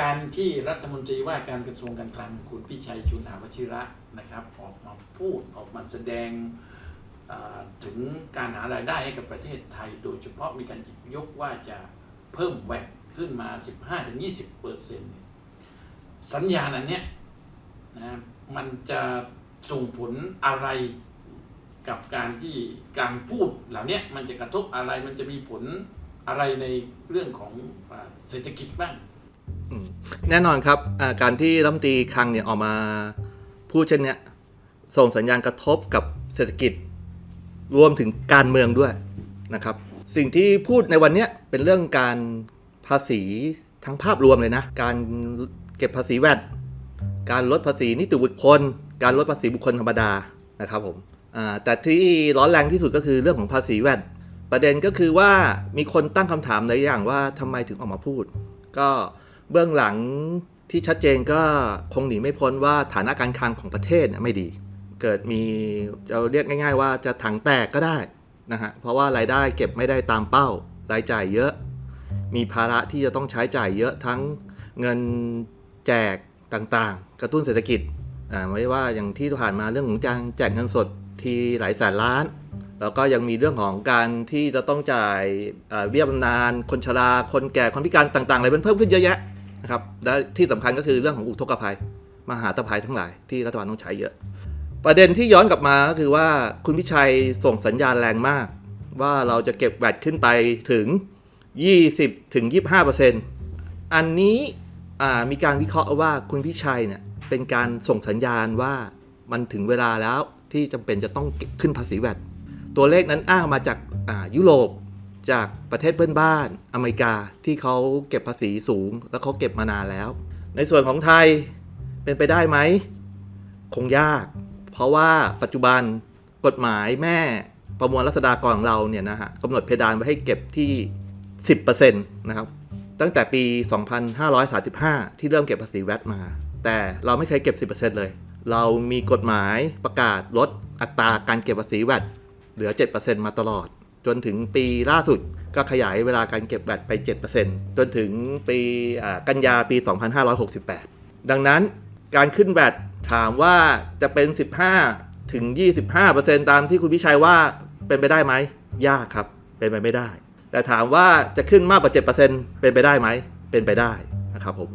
การที่รัฐมนตรีว่าการกระทรวงการคลังคุณพิชัยชุนหาวชิระนะครับ ออกมาพูดออกมาแสดงถึงการหารายได้ให้กับประเทศไทย โดยเฉพาะมีการยกว่าจะเพิ่มแวดขึ้นมา 15-20เปอร์เซ็นต์สัญญาณอันเนี้ยนะมันจะส่งผลอะไรกับการที่การพูดเหล่านี้มันจะกระทบอะไรมันจะมีผลอะไรในเรื่องของเศรษฐกิจบ้าง แน่นอนครับการที่รัฐมนตรีคลังเนี่ยออกมาพูดเช่นเนี้ยส่งสัญญาณกระทบกับเศรษฐกิจ รวมถึงการเมืองด้วยนะครับ สิ่งที่พูดในวันเนี้ยเป็นเรื่องการภาษีทั้งภาพรวมเลยนะ การเก็บภาษีแวดการลดภาษีนิติบุคคล การลดภาษีบุคคลธรรมดานะครับผมแต่ที่ร้อนแรงที่สุดก็คือเรื่องของภาษีแวดประเด็นก็คือว่ามีคนตั้งคำถามหลายอย่างว่าทำไมถึงออกมาพูด ก็ เบื้องหลังที่ชัดเจนก็คงหนีไม่พ้นว่าฐานะการคลังของประเทศไม่ดี เกิดมีจะเรียกง่าย ๆ ว่าจะถังแตกก็ได้นะฮะเพราะว่ารายได้เก็บไม่ได้ตามเป้ารายจ่ายเยอะ มีภาระที่จะต้องใช้จ่ายเยอะทั้งเงินแจกต่างๆ กระตุ้นเศรษฐกิจอ่าไม่ว่าอย่างที่ผ่านมาเรื่องของการแจกเงินสดทีหลายแสนล้าน แล้วก็ยังมีเรื่องของการที่จะต้องจ่ายเบี้ยบำนาญคนชราคนแก่คนพิการต่างๆอะไรมันเพิ่มขึ้นเยอะแยะ นะครับและที่สำคัญก็คือเรื่องของอุทกภัย มหาตภัยทั้งหลายที่รัฐบาลต้องใช้เยอะ ประเด็นที่ย้อนกลับมาก็คือว่าคุณพิชัยส่งสัญญาณแรงมาก ว่าเราจะเก็บแวดขึ้นไปถึง 20ถึง25อันนี้มีการวิเคราะห์ว่าคุณพิชัยเนี่ยเป็นการส่งสัญญาณว่ามันถึงเวลาแล้วที่จำเป็นจะต้องขึ้นภาษีแวดตัวเลขนั้นอ้างมาจากายุโรป จากประเทศเพื่อนบ้านอเมริกาที่เขาเก็บภาษีสูง แล้วเขาเก็บมานานแล้ว ในส่วนของไทยเป็นไปได้ไหม คงยาก เพราะว่าปัจจุบันกฎหมายแม่ประมวลรัษฎากรของเราเนี่ยนะฮะกำหนดเพดานไว้ให้เก็บที่ 10%นะครับตั้งแต่ปี 2535 ที่เริ่มเก็บภาษีแวดมา แต่เราไม่เคยเก็บ 10%เลย เรามีกฎหมายประกาศลดอัตราการเก็บภาษีแวดเหลือ 7%มาตลอด จนถึงปีล่าสุดก็ขยายเวลาการเก็บแวดไป 7%จนถึงปีอ่ากันยาปี 2568 ดังนั้นการขึ้นแวดถามว่าจะเป็น 15 ถึง 25%ตามที่คุณพิชัยว่าเป็นไปได้ไหม ยากครับ เป็นไปไม่ได้ แต่ถามว่าจะขึ้นมากกว่า 7%เป็นไปได้ไหม เป็นไปได้นะครับผม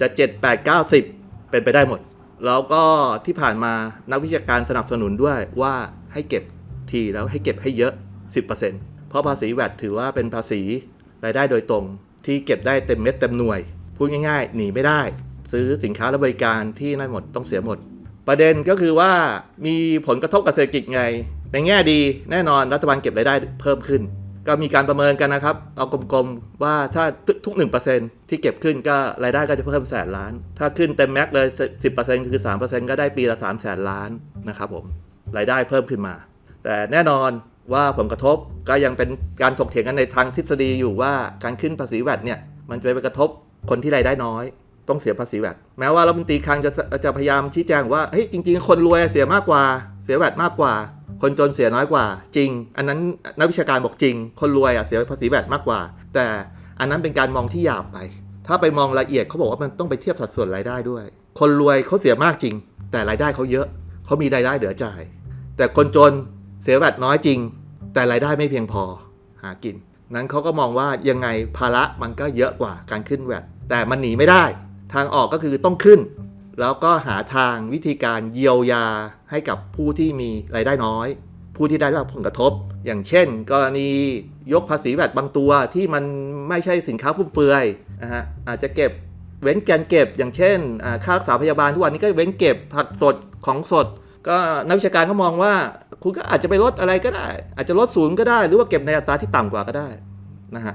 จะ 7 8 9 10 เป็นไปได้หมด แล้วก็ที่ผ่านมานักวิชาการสนับสนุนด้วยว่าให้เก็บทีแล้วให้เก็บให้เยอะ 10%เพราะภาษีแวดถือว่าเป็นภาษีรายได้โดยตรง ที่เก็บได้เต็มเม็ดเต็มหน่วย พูดง่ายๆ หนีไม่ได้ ซื้อสินค้าและบริการที่นั่นหมดต้องเสียหมด ประเด็นก็คือว่ามีผลกระทบกับเศรษฐกิจไง ในแง่ดีแน่นอนรัฐบาลเก็บรายได้เพิ่มขึ้น ก็มีการประเมินกันนะครับ เอากลมๆว่าถ้าทุก 1%ที่เก็บขึ้นก็รายได้ก็จะเพิ่มแสนล้าน ถ้าขึ้นเต็มแม็กเลย 10%คือ 3%ก็ได้ปีละ3แสนล้านนะครับผมรายได้เพิ่มขึ้นมา แต่แน่นอน ว่าผลกระทบก็ยังเป็นการถกเถียงกันในทางทฤษฎีอยู่ว่าการขึ้นภาษีแวดเนี่ยมันจะไปกระทบคนที่รายได้น้อย ต้องเสียภาษีแวดแม้ว่ารัฐมนตรีคลังจะจะพยายามชี้แจงว่าเฮ้ยจริง ๆ คนรวยเสียมากกว่า เสียแวดมากกว่า คนจนเสียน้อยกว่า จริง อันนั้นนักวิชาการบอกจริง คนรวยอะเสียภาษีแวดมากกว่า แต่อันนั้นเป็นการมองที่หยาบไป ถ้าไปมองละเอียดเขาบอกว่ามันต้องไปเทียบสัดส่วนรายได้ด้วย คนรวยเขาเสียมากจริง แต่รายได้เขาเยอะเขามีรายได้เหลือจ่าย แต่คนจน เสียแวดน้อยจริง แต่รายได้ไม่เพียงพอหากิน นั้นเขาก็มองว่ายังไงภาระมันก็เยอะกว่าการขึ้นแวดแต่มันหนีไม่ได้ ทางออกก็คือต้องขึ้น แล้วก็หาทางวิธีการเยียวยาให้กับผู้ที่มีรายได้น้อย ผู้ที่ได้รับผลกระทบ อย่างเช่น กรณียกภาษีแวดบางตัวที่มันไม่ใช่สินค้าฟุ่มเฟือยนะฮะอาจจะเก็บเว้นการเก็บอย่างเช่นค่ารักษาพยาบาลทุกวันนี้ก็เว้นเก็บผักสดของสด ก็นักวิชาการก็มองว่า คุณก็อาจจะไปลดอะไรก็ได้ อาจจะลดศูนย์ก็ได้ หรือว่าเก็บในอัตราที่ต่ำกว่าก็ได้นะฮะ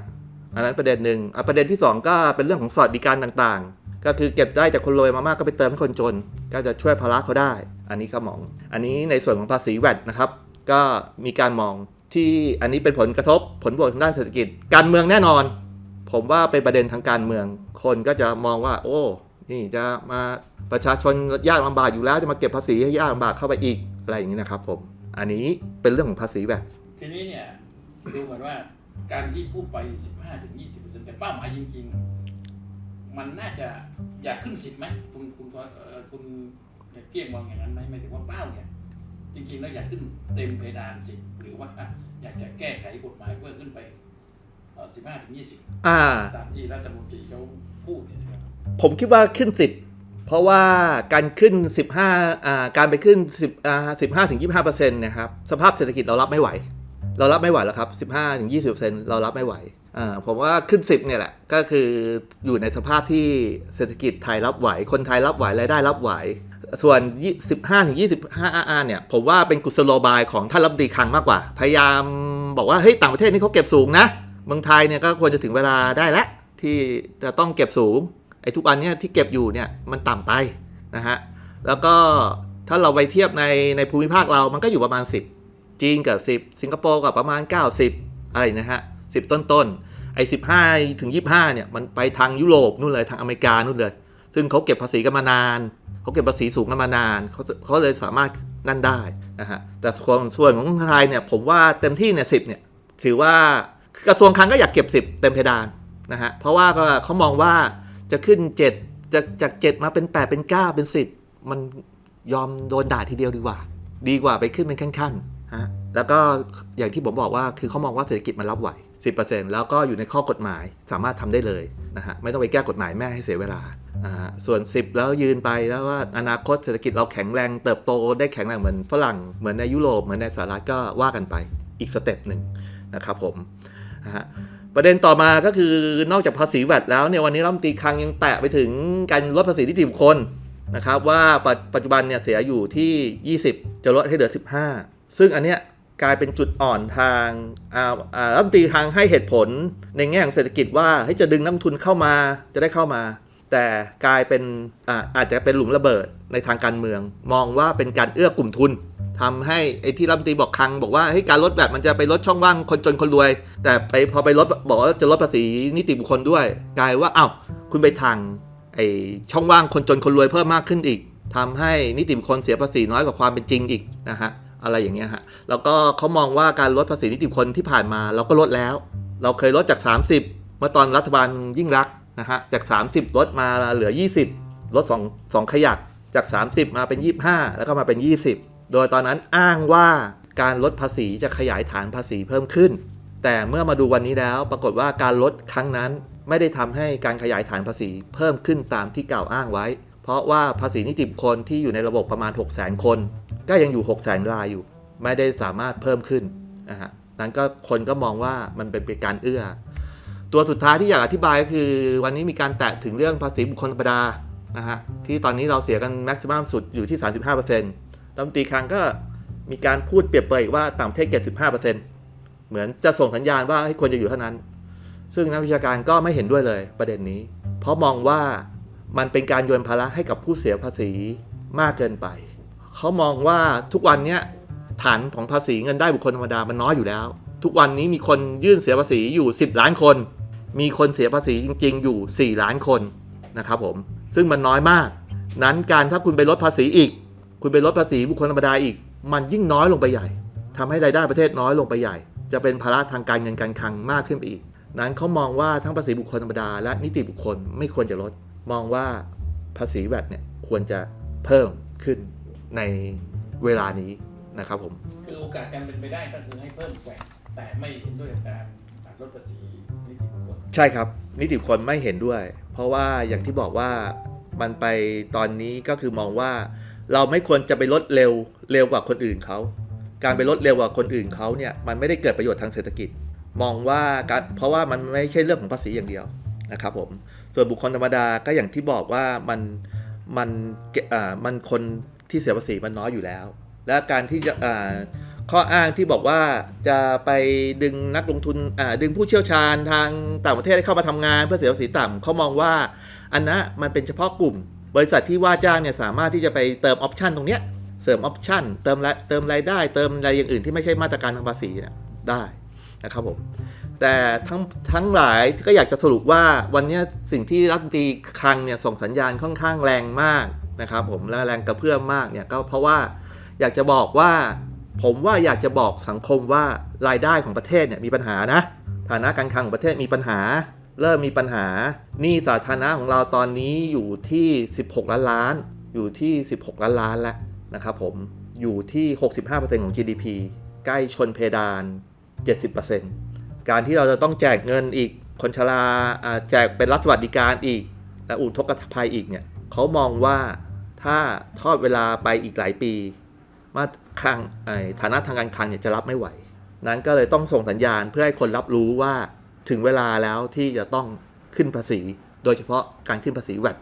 อันนั้นประเด็นหนึ่งอะประเด็นที่สองก็เป็นเรื่องของสวัสดิการต่างๆ ก็คือเก็บได้จากคนรวยมามากก็ไปเติมให้คนจน ก็จะช่วยภาระเขาได้ อันนี้ก็มอง อันนี้ในส่วนของภาษีแวดนะครับ ก็มีการมองที่อันนี้เป็นผลกระทบผลบวกทางด้านเศรษฐกิจ การเมืองแน่นอน ผมว่าเป็นประเด็นทางการเมือง คนก็จะมองว่า โอ้นี่จะมาประชาชนยากลำบากอยู่แล้วจะมาเก็บภาษีให้ยากลำบากเข้าไปอีกอะไรอย่างนี้นะครับผม อันนี้เป็นเรื่องของภาษีแวดทีนี้เนี่ยดูเหมือนว่าการที่พูดไป 15-20%แต่เป้าหมายจริง ๆ มันน่าจะอยากขึ้นสิบไหมคุณคุณเอ่อคุณเกี้ยงมองอย่างนั้นไหมไม่ถึงว่าเป้าเนี่ยจริงๆแล้วอยากขึ้นเต็มเพดานสิบหรือว่าอยากจะแก้ไขกฎหมายเพื่อขึ้นไปสิบห้าถึงยี่สิบอ่าตามที่รัฐมนตรีเขาพูดเนี่ยนะครับผมคิดว่าขึ้น 10 เพราะว่าการขึ้น 15อ่าการไปขึ้น10อ่า15ถึง25เปอร์เซ็นต์นะครับสภาพเศรษฐกิจเรารับไม่ไหว เรารับไม่ไหวแล้วครับ 15ถึง20เปอร์เซ็นต์เรารับไม่ไหวอ่าผมว่าขึ้น 10เนี่ยแหละก็คืออยู่ในสภาพที่เศรษฐกิจไทยรับไหว คนไทยรับไหวรายได้รับไหว ส่วน 15ถึง25อาเนี่ยผมว่าเป็นกุศโลบายของท่านรัฐมนตรีคลังมากกว่า พยายามบอกว่าเฮ้ยต่างประเทศนี่เขาเก็บสูงนะเมืองไทยเนี่ยก็ควรจะถึงเวลาได้แล้วที่จะต้องเก็บสูง ไอ้ทุกอันเนี่ยที่เก็บอยู่เนี่ยมันต่ำไปนะฮะแล้วก็ถ้าเราไปเทียบในในภูมิภาคเรามันก็อยู่ประมาณ 10 จีนกับ 10 สิงคโปร์กับประมาณ 90 อะไรนะฮะ10ต้นต้นๆไอ้15ถึง25เนี่ยมันไปทางยุโรปนู่นเลยทางอเมริกานู่นเลย ซึ่งเขาเก็บภาษีกันมานานเขาเก็บภาษีสูงกันมานานเขาเขาเลยสามารถนั่นได้นะฮะแต่ส่วนส่วนของไทยเนี่ยผมว่าเต็มที่เนี่ยสิเนี่ยถือว่ากระทรวงคลังก็อยากเก็บ 10 เต็มเพดานนะฮะเพราะว่าก็เขามองว่า จะขึ้น7จากจาก7มาเป็น8เป็น9เป็น10มันยอมโดนด่าทีเดียวดีกว่า ดีกว่าไปขึ้นเป็นขั้นๆฮะแล้วก็อย่างที่ผมบอกว่าคือเขามองว่าเศรษฐกิจมันรับไหว 10%แล้วก็อยู่ในข้อกฎหมายสามารถทำได้เลยนะฮะไม่ต้องไปแก้กฎหมายแม่ให้เสียเวลาอ่าส่วน 10 แล้วยืนไปแล้วว่าอนาคตเศรษฐกิจเราแข็งแรงเติบโตได้แข็งแรงเหมือนฝรั่งเหมือนในยุโรปเหมือนในสหรัฐก็ว่ากันไปอีกสเต็ปหนึ่งนะครับผมนะฮะ ประเด็นต่อมาก็คือนอกจากภาษีแวดแล้วเนี่ยวันนี้รัฐมนตรีคลังยังแตะไปถึงการลดภาษีนิติบุคคลนะครับว่าปัจปัจจุบันเนี่ยเสียอยู่ที่ 20 จะลดให้เหลือ 15 ซึ่งอันเนี้ยกลายเป็นจุดอ่อนทางรัฐมนตรีทางให้เหตุผลในแง่ของเศรษฐกิจว่าให้จะดึงนักลงทุนเข้ามาจะได้เข้ามา แต่กลายเป็นอาอาจจะเป็นหลุมระเบิดในทางการเมือง มองว่าเป็นการเอื้อกลุ่มทุน ทำให้ไอ้ที่รัฐมนตรีบอกคัง บอกว่าให้การลดแบบมันจะไปลดช่องว่างคนจนคนรวย แต่ไปพอไปลดบอกว่าจะลดภาษีนิติบุคคลด้วย กลายว่าเอ้าคุณไปทางไอ้ช่องว่างคนจนคนรวยเพิ่มมากขึ้นอีกทำให้นิติบุคคลเสียภาษีน้อยกว่าความเป็นจริงอีกนะฮะอะไรอย่างเงี้ยฮะแล้วก็เขามองว่าการลดภาษีนิติบุคคลที่ผ่านมาเราก็ลดแล้ว เราเคยลดจาก 30 เมื่อตอนรัฐบาลยิ่งรักนะฮะจาก 30 ลดมาเหลือ 20 ลด2 2ขยักจาก 30 มาเป็น 25 แล้วก็มาเป็น 20 โดยตอนนั้นอ้างว่าการลดภาษีจะขยายฐานภาษีเพิ่มขึ้น แต่เมื่อมาดูวันนี้แล้วปรากฏว่าการลดครั้งนั้นไม่ได้ทำให้การขยายฐานภาษีเพิ่มขึ้นตามที่กล่าวอ้างไว้ เพราะว่าภาษีนิติบุคคลที่อยู่ในระบบประมาณ 6 0 0 0 0 0คน ก็ยังอยู่6 0 0 0 0 0รายอยู่ ไม่ได้สามารถเพิ่มขึ้นนะฮะนั้นก็คนก็มองว่ามันเป็นการเอื้อ ตัวสุดท้ายที่อยากอธิบายก็คือ วันนี้มีการแตะถึงเรื่องภาษีบุคคลธรรมดานะฮะที่ตอนนี้เราเสียกันแม็กซิมัมสุดอยู่ที่ 35% รัฐมนตรีคลังก็มีการพูดเปรียบเปรยอีกว่าต่างประเทศเก็บ15%เหมือนจะส่งสัญญาณว่าให้ควรจะอยู่เท่านั้น ซึ่งนักวิชาการก็ไม่เห็นด้วยเลยประเด็นนี้ เพราะมองว่ามันเป็นการโยนภาระให้กับผู้เสียภาษีมากเกินไป เขามองว่าทุกวันนี้ฐานของภาษีเงินได้บุคคลธรรมดามันน้อยอยู่แล้ว ทุกวันนี้มีคนยื่นเสียภาษีอยู่ 10 ล้านคน มีคนเสียภาษีจริง ๆ อยู่ 4 ล้านคนนะครับผม ซึ่งมันน้อยมาก นั้นการถ้าคุณไปลดภาษีอีก คุณไปลดภาษีบุคคลธรรมดาอีก มันยิ่งน้อยลงไปใหญ่ทำให้รายได้ประเทศน้อยลงไปใหญ่ จะเป็นภาระทางการเงินการคลังมากขึ้นไปอีก นั้นเขามองว่าทั้งภาษีบุคคลธรรมดาและนิติบุคคลไม่ควรจะลด มองว่าภาษีแวดเนี่ยควรจะเพิ่มขึ้นในเวลานี้นะครับผม คือโอกาสการเป็นไปได้ก็คือให้เพิ่มแกวแต่ไม่เห็นด้วยกับการลดภาษีนิติบุคคล ใช่ครับ นิติบุคคลไม่เห็นด้วย เพราะว่าอย่างที่บอกว่ามันไปตอนนี้ก็คือมองว่า เราไม่ควรจะไปลดเร็วเร็วกว่าคนอื่นเขา การไปลดเร็วกว่าคนอื่นเขาเนี่ยมันไม่ได้เกิดประโยชน์ทางเศรษฐกิจ มองว่าการเพราะว่ามันไม่ใช่เรื่องของภาษีอย่างเดียวนะครับผมส่วนบุคคลธรรมดาก็อย่างที่บอกว่ามันมันอ่ามันคนที่เสียภาษีมันน้อยอยู่แล้ว และการที่จะอ่าข้ออ้างที่บอกว่าจะไปดึงนักลงทุนอ่าดึงผู้เชี่ยวชาญทางต่างประเทศให้เข้ามาทำงานเพื่อเสียภาษีต่ำเขามองว่าอันนั้นมันเป็นเฉพาะกลุ่ม บริษัทที่ว่าจ้างเนี่ยสามารถที่จะไปเติมออปชันตรงเนี้ยเสริมออปชันเติมเติมรายได้ เติมอะไรอย่างอื่นที่ไม่ใช่มาตรการทางภาษีเนี่ยได้นะครับผมแต่ทั้งทั้งหลายก็อยากจะสรุปว่าวันนี้สิ่งที่รัฐมนตรีคลังเนี่ยส่งสัญญาณค่อนข้างแรงมากนะครับผมและแรงกระเพื่อมมากเนี่ยก็เพราะว่าอยากจะบอกว่าผมว่าอยากจะบอกสังคมว่ารายได้ของประเทศเนี่ยมีปัญหานะฐานะการคลังของประเทศมีปัญหา เริ่มมีปัญหาหนี้สาธารณะของเราตอนนี้อยู่ที่ 16 ล้านล้าน อยู่ที่ 16 ล้านล้านแล้วนะครับผมอยู่ที่ 65%ของ GDP ใกล้ชนเพดาน 70%การที่เราจะต้องแจกเงินอีกคนชราแจกเป็นรัฐสวัสดิการอีก และอุทกภัยอีกเนี่ยเขามองว่าถ้าทอดเวลาไปอีกหลายปี มาคลังฐานะทางการคลังเนี่ยจะรับไม่ไหว นั้นก็เลยต้องส่งสัญญาณเพื่อให้คนรับรู้ว่า ถึงเวลาแล้วที่จะต้องขึ้นภาษี โดยเฉพาะการขึ้นภาษีแวด